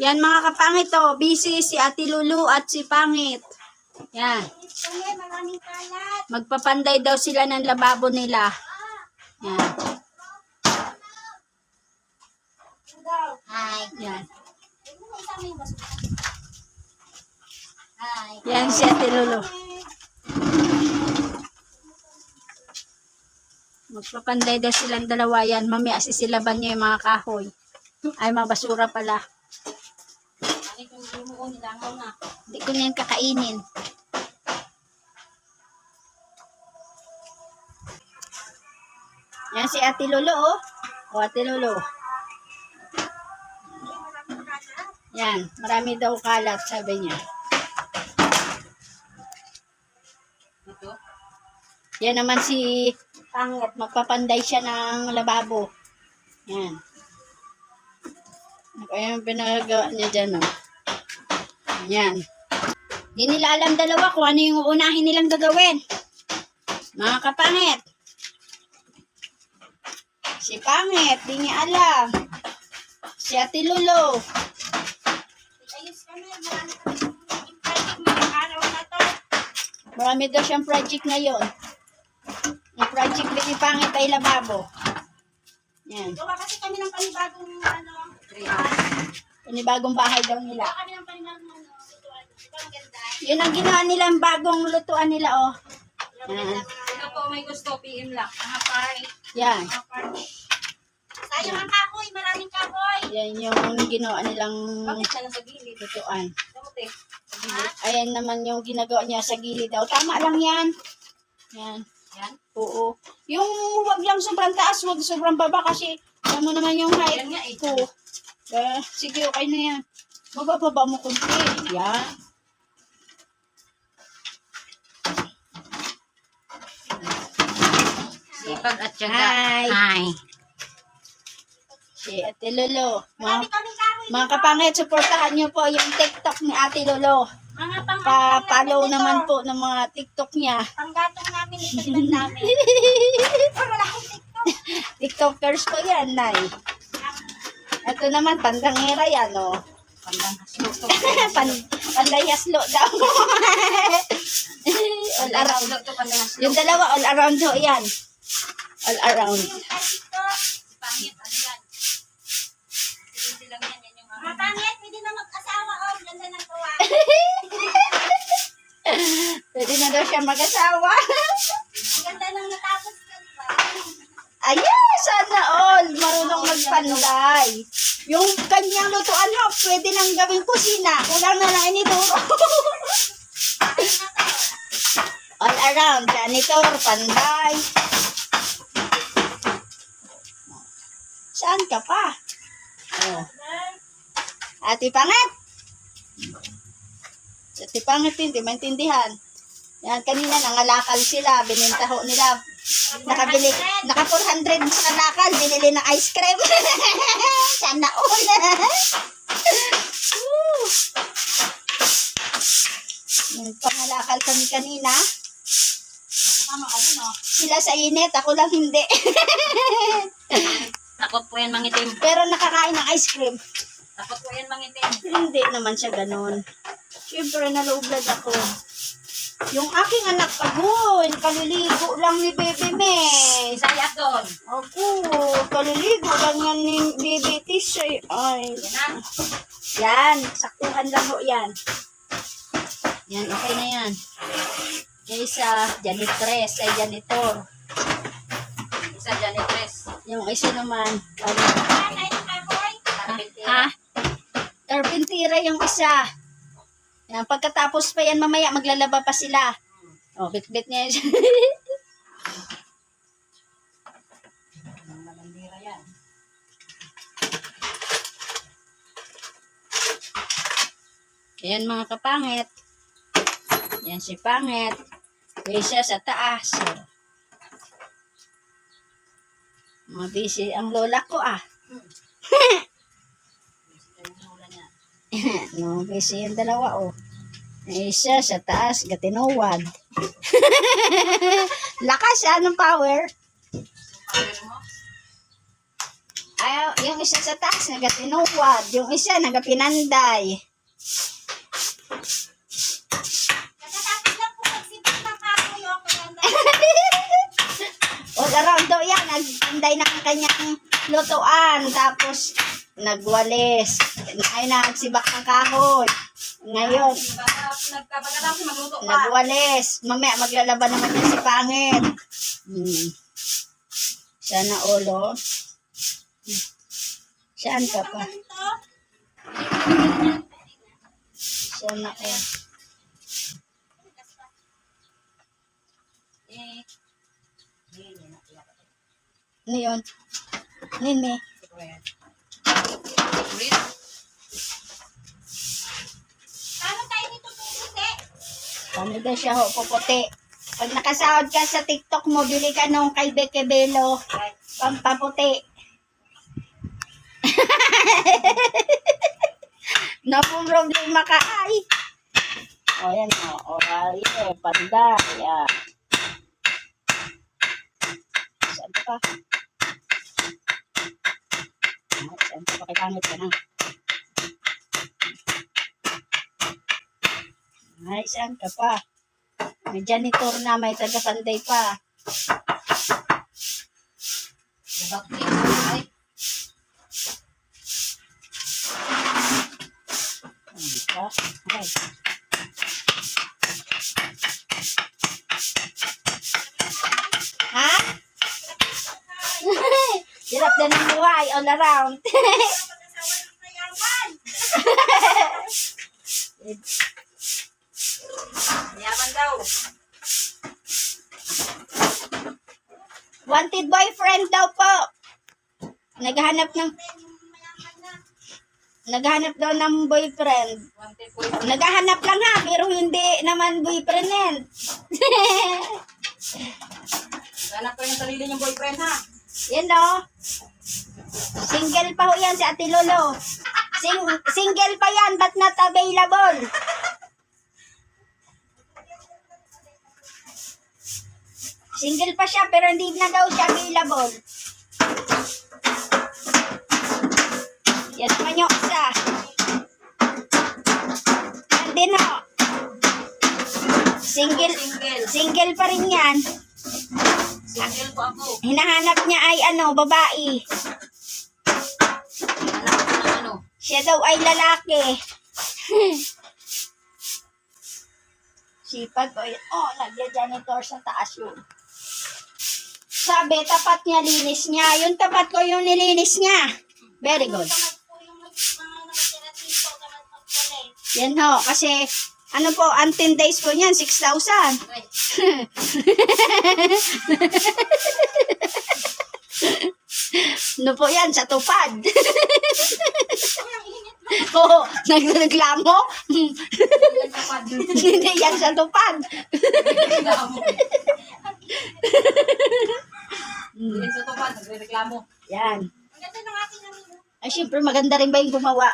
Yan mga kapangit oh. Busy si Ate Lulu at si Pangit. Yan. Magpapanday daw sila ng lababo nila. Yan. Hi. Yan. Hi. Yan si Ate Lulu. Magpapanday daw silang dalawa yan. Mamaya sisilaban niya yung mga kahoy. Ay, mga basura pala. Yung lumuo nilangaw na? Hindi ko na yan kakainin. Yan si Ate Lolo, oh. O, Ate Lolo. Yan, marami daw kalat, sabi niya. Ito? Yan naman si Pangit, magpapanday siya ng lababo. Yan. Ayan yung pinagawa niya dyan, oh. Yan. Di nila alam dalawa kung ano yung uunahin nilang gagawin. Mga kapangit. Si Pangit, di niya alam. Si Ate Lolo. Ayos kami. Marami kami project ngayong araw na to. Marami daw siyang project ngayon. Yung project din ni Pangit ay lababo. Yan. Gawa kasi kami ng panibagong ano. Panibagong bahay daw nila. Ano. ang? Yun ang ginawa nilang bagong lutuan nila, oh. Yan. Ito po may gusto. PM lang. Mga party. Yan. Mga. Sayang ang kahoy. Maraming kahoy. Yan yung ginawa nilang Bakit siya nasa gilid? lutuan. Kamuti. Ayan naman yung ginagawa niya sa gilid daw. Tama lang yan. Yan. Yan. Oo. Yung wag lang sobrang taas, wag sobrang baba kasi alam mo naman yung height Yan nga eh. ko. Eh, sige, okay na yan. Bababa mo kunti. Yan. Sipag at Hi. Hi. Si Ate Lolo. Mga, mga kapangit, supportahan niyo po yung TikTok ni Ate Lolo. Mga pang Pa-follow naman po ng mga TikTok niya. Panggatong namin ito namin. Pero wala akong TikTok. TikTokers po yan, Nay. Ito naman, pandangera yan, oh. Haslo. Pan, pandayaslo daw. all around. Haslo. Yung dalawa, all around ho yan. All around. Yung TikTok. Pangit. Ano yan? Hindi lang yan. Yan yung mga pangit. Pwede na mag-asawa. Oh, ganda ng tuwa. Pwede na daw siya mag-asawa. Ang ganda nang natapos ka, di ba? Ayan, sana all. Marunong magpanday. Yung kanyang lutuan ho, pwede nang gawing kusina. Kulang na lang to. all around. Janitor, panday. Saan ka pa? Oh. Ate Pangat. Ate Pangat, hindi maintindihan. Yan, kanina nangalakal sila, binintaho nila. Nakabili, naka 400 sa kalakal, binili ng ice cream. Sana all. Nagpangalakal kami kanina. Oh. Sila sa init, ako lang hindi. Takot po yan mangitim. Pero nakakain ng ice cream. Takot po yan mangitim. Hindi naman siya ganun. Siyempre, nalooblad ako. Yung aking anak, agoy, kaliligo lang ni Bebe Me. Isaya doon. Ako, kaliligo lang yan ni Bebe Tishay. Ay, Yan yan, saktuhan lang ho yan. Yan, okay na yan. Yung isa, janitress, ay janitor. Isa janitress. Yung isa naman, ano, Tatay ng kahoy. Carpenter. Ha? Carpentira yung isa. Yan, pagkatapos pa yan mamaya, maglalaba pa sila. Oh, bit-bit niya yan. Ayan mga kapangit. Yan si pangit. Isa sa taas. Oh. Mga busy ang lola ko ah. no, busy yung dalawa oh. Isa sa taas, gatinuwad. Lakas ah, ng power. Ay, yung isa sa taas, nagatinuwad. Yung isa, nagapinanday. All around daw yan, nagtinday ng kanyang lutuan. Tapos, nagwalis. Ay, nagsibak ng kahoy. Ngayon, nagwalis. Mamaya, maglalaban naman yan si Pangit. Hmm. Sana ulo. Saan ka pa? Sana. Eh, Ano yun? Nini. Paano tayo nito puputi? Ano daw siya ho, puputi. Pag nakasahod ka sa TikTok mo, bili ka nung kay Beke Belo. Pampaputi. no problema ka ay. O yan o. O ay, panda. Yan. Saan ka pa? Ah, Saan ka na. Ay, saan ka pa? May janitor na, may taga-panday pa. Pa? Ay. Ha? Ng buhay all around. Yaman daw. Wanted boyfriend daw po. Naghahanap ng Naghahanap daw ng boyfriend. Po Naghahanap lang ha, pero hindi naman boyfriend yan. Hanap ko yung sarili niyong boyfriend ha. Yan o. Single pa ho yan si Ate Lolo. Sing single pa yan, but not available. Single pa siya, pero hindi na daw siya available. Naman yung isa. Yan din ho. Single, Single. single pa rin yan. Single po ako. Hinahanap niya ay ano, babae. Hanap ko ng ano. Siya daw ay lalaki. Sipag ko yun. Oh, nagja-janitor sa taas yun. Sabi, tapat niya, linis niya. Yung tapat ko yung nilinis niya. Very good. Po. Yan ho, kasi ano po, ang 10 days ko niyan, 6,000. Ano po yan, sa tupad. Oo, nagreklamo. Hindi yan sa tupad. Ilan sa tupad, nagreklamo. Yan. Ang ganda ng aking. Ay, syempre, maganda rin ba yung gumawa?